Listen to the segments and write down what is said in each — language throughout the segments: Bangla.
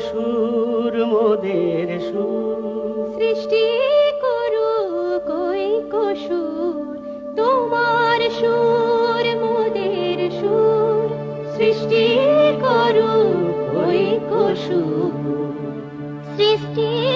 সুর, মোদের সুর। সৃষ্টি করু কই কসুর, তোমার সুর, মোদের সুর। সৃষ্টি করু কই কসুর। সৃষ্টি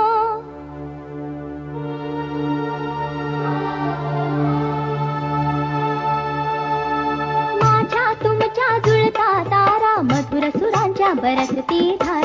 माझ्या तुमच्या